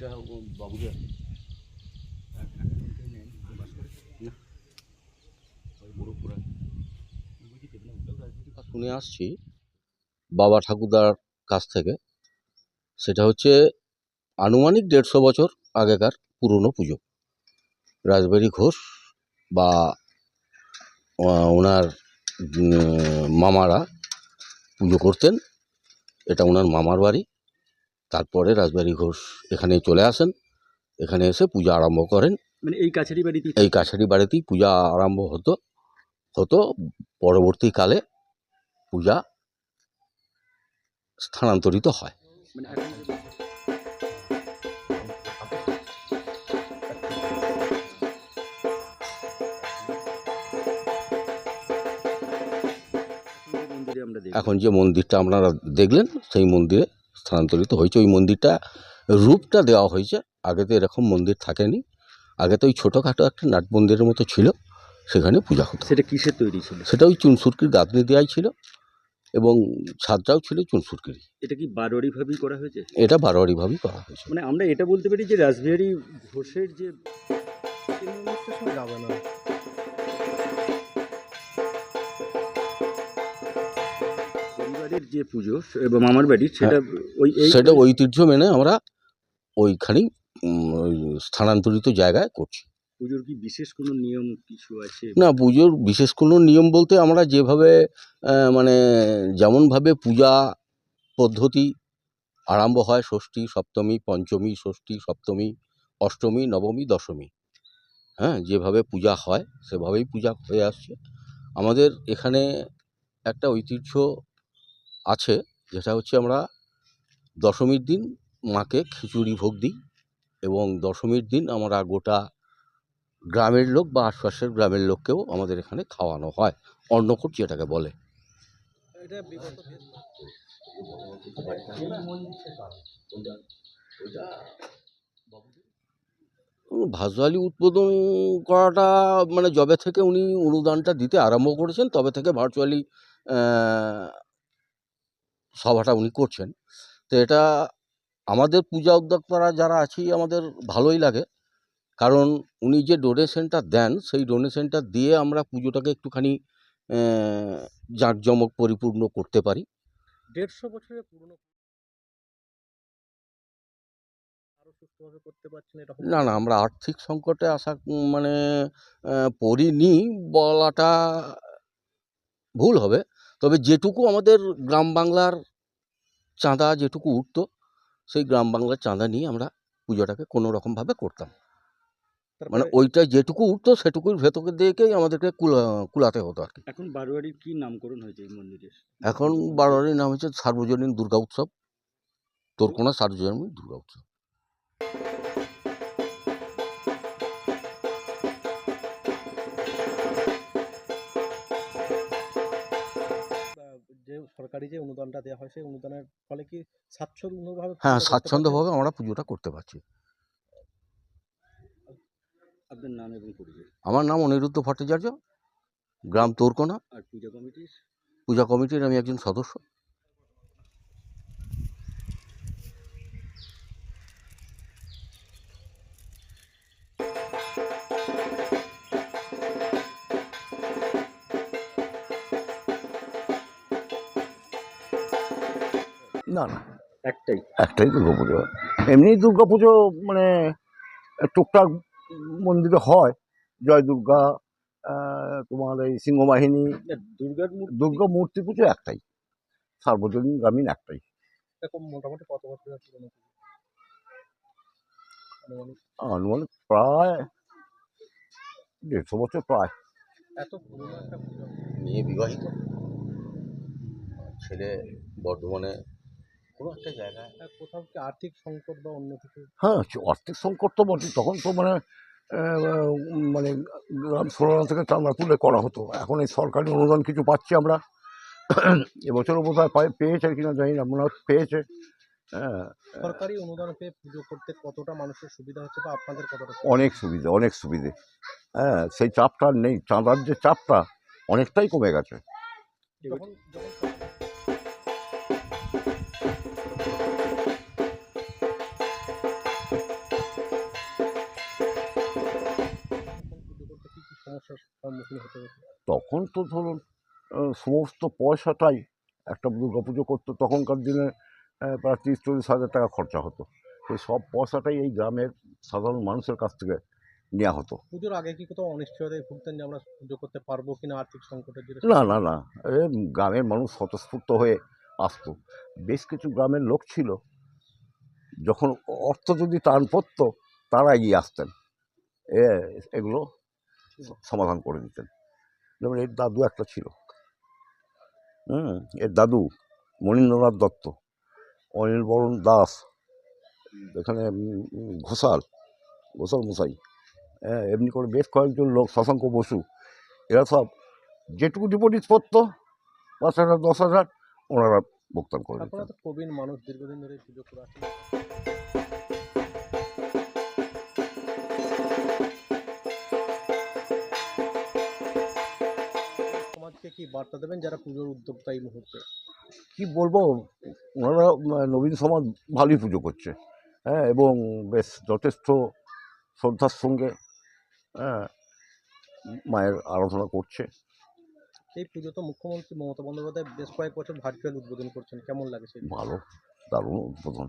বাড়িটা বাবুদের। শুনে আসছি বাবা ঠাকুরদার কাছ থেকে। সেটা হচ্ছে আনুমানিক দেড়শো বছর আগেকার পুরনো পুজো। রাজবাড়ি ঘোষ বা ওনার মামারা পুজো করতেন। এটা ওনার মামার বাড়ি। তারপরে রাজবাড়ি ঘোষ এখানে চলে আসেন। এখানে এসে পূজা আরম্ভ করেন। মানে এই কাছারি বাড়িতে এই কাছারি বাড়িতেই পূজা আরম্ভ হতো। হতো পরবর্তীকালে পূজা স্থানান্তরিত হয়। মানে এখন যে এখন মন্দিরটা আপনারা দেখলেন সেই মন্দিরে স্থানান্তরিত হয়েছে। ওই মন্দিরটা রূপটা দেওয়া হয়েছে। আগে তো এরকম মন্দির থাকেনি। আগে তো ওই ছোটোখাটো একটা নাট মন্দিরের মতো ছিল। সেখানে পূজা হতো। সেটা কিসের তৈরি ছিল? সেটা ওই চুনসুরকির দাঁতনি দেওয়াই ছিল এবং ছাদটাও ছিল চুনসুরকিরই। এটা কি বারোয়ারিভাবেই করা হয়েছে? এটা বারোয়ারিভাবেই করা হয়েছে। মানে আমরা এটা বলতে পারি যে রাসবিহারী ঘোষের যে পরিবারের যে পুজো এবং মামার বাড়ি সেটা ওই সেটা ঐতিহ্য মেনে আমরা ওইখানেই ওই স্থানান্তরিত জায়গায় করছি। পুজোর কি বিশেষ কোনো নিয়ম কিছু আছে? না পুজোর বিশেষ কোনো নিয়ম বলতে আমরা যেভাবে মানে যেমনভাবে পূজা পদ্ধতি আরম্ভ হয় ষষ্ঠী সপ্তমী পঞ্চমী ষষ্ঠী সপ্তমী অষ্টমী নবমী দশমী। হ্যাঁ যেভাবে পূজা হয় সেভাবেই পূজা হয়ে আসছে। আমাদের এখানে একটা ঐতিহ্য আছে, যেটা হচ্ছে আমরা দশমীর দিন মাকে খিচুড়ি ভোগ দিই এবং দশমীর দিন আমরা গোটা গ্রামের লোক বা আশপাশের গ্রামের লোককেও আমাদের এখানে খাওয়ানো হয়, অন্নকূট যেটাকে বলে। ভাজুয়ালি উদ্বোধন করাটা মানে যবে থেকে উনি অনুদানটা দিতে আরম্ভ করেছেন, তবে থেকে ভার্চুয়ালি সভাটা উনি করছেন। তো এটা আমাদের পূজা উদ্যোক্তারা যারা আছি আমাদের ভালোই লাগে। কারণ উনি যে ডোনেশনটা দেন সেই ডোনেশনটা দিয়ে আমরা পুজোটাকে একটুখানি জাঁকজমক পরিপূর্ণ করতে পারি। দেড়শো বছরের পুরনো না না আমরা আর্থিক সংকটে আসা মানে পড়িনি বলাটা ভুল হবে। তবে যেটুকু আমাদের গ্রাম বাংলার চাঁদা যেটুকু উঠতো সেই গ্রাম বাংলার চাঁদা নিয়ে আমরা পুজোটাকে কোনো রকমভাবে করতাম। মানে ওইটা যেটুকু উঠতো সেটুকুর ভেতর দিকেই আমাদেরকে কুলা কুলাতে হতো আর কি। এখন বারোয়ারির কি নামকরণ হয়েছে এই মন্দিরের? এখন বারোয়ারির নাম হচ্ছে সার্বজনীন দুর্গা উৎসব। তোরকোনা সার্বজনীন দুর্গা উৎসব? সরকারি যে অনুদানটা দেওয়া হয় সেই অনুদানের ফলে কি স্বাচ্ছন্দ্যভাবে হ্যাঁ স্বাচ্ছন্দ্যভাবে আমরা পুজোটা করতে পারছি। আপনার নাম এবং পরিচয়? আমার নাম অনিরুদ্ধ ভট্টাচার্য গ্রাম তোরকোনা। আর পূজা কমিটির? পূজা কমিটির আমি একজন সদস্য। না না একটাই। একটাই দুর্গা পুজো এমনি দুর্গা পুজো মানে টুকটাক মন্দিরে হয়। জয় দুর্গা তোমার এই সিংহবাহিনী দুর্গার দুর্গা মূর্তি পুজো একটাই। সার্বজনীন গ্রামীণ একটাই। এরকম মোটামুটি কত পুরনো আনুমানিক। প্রায় দেড়শো বছর প্রায়। এত পুরনো একটা মেয়ে বিবাহিত? ছেলে বর্ধমানে কোনো একটা জায়গায়। কোথাও কি আর্থিক সংকট বা অন্য কিছু? হ্যাঁ আর্থিক সংকট তো বটে তখন তো মানে মানে গ্রাম ষোলো থেকে চাঁদা তুলে করা হতো। এখন এই সরকারি অনুদান কিছু পাচ্ছি আমরা। এবছরও বোধ হয় পেয়েছে কিনা জানি না মনে হয় পেয়েছে। হ্যাঁ সরকারি অনুদান পেয়ে পুজো করতে কতটা মানুষের সুবিধা হচ্ছে বা আপনাদের কতটা অনেক সুবিধা অনেক সুবিধে। হ্যাঁ সেই চাপটা নেই। চাঁদার যে চাপটা অনেকটাই কমে গেছে। সম্মুখীন হতে হতো। তখন তো ধরুন সমস্ত পয়সাটাই একটা দুর্গা পুজো করতো তখনকার দিনে প্রায় তিরিশ চল্লিশ হাজার টাকা খরচা হতো। সেই সব পয়সাটাই এই গ্রামের সাধারণ মানুষের কাছ থেকে নেওয়া হতো। পুজোর আগে কি কোথাও অনিশ্চয়তায় ভুগতেন যে আমরা পুজো করতে পারব কিনা আর্থিক সংকটের জন্য না না না এ গ্রামের মানুষ স্বতঃস্ফূর্ত হয়ে আসতো। বেশ কিছু গ্রামের লোক ছিল যখন অর্থ যদি টান পড়তো তারা এগিয়ে আসতেন। এ এগুলো সমাধান করে দিতেন যেমন এর দাদু একটা ছিল। হুম এর দাদু মনীন্দ্রনাথ দত্ত অনিল বরণ দাস এখানে ঘোষাল ঘোষাল মশাই হ্যাঁ এমনি করে বেশ কয়েকজন লোক শশাঙ্ক বসু এরা সব যেটুকু ডিপোজিট পড়তো পাঁচ হাজার দশ হাজার ওনারা ভুগতান করে মানুষ দীর্ঘদিন ধরে বার্তা দেবেন যারা পুজোর উদ্যোক্তা এই মুহূর্তে? কি বলব? ওনারা নবীন সমাজ ভালোই পুজো করছে। হ্যাঁ এবং বেশ যথেষ্ট শ্রদ্ধার সঙ্গে হ্যাঁ মায়ের আরাধনা করছে। এই পুজো তো মুখ্যমন্ত্রী মমতা বন্দ্যোপাধ্যায় বেশ কয়েক বছর ভার্চুয়াল উদ্বোধন করছেন। কেমন লাগে সেই ভালো দারুণ উদ্বোধন।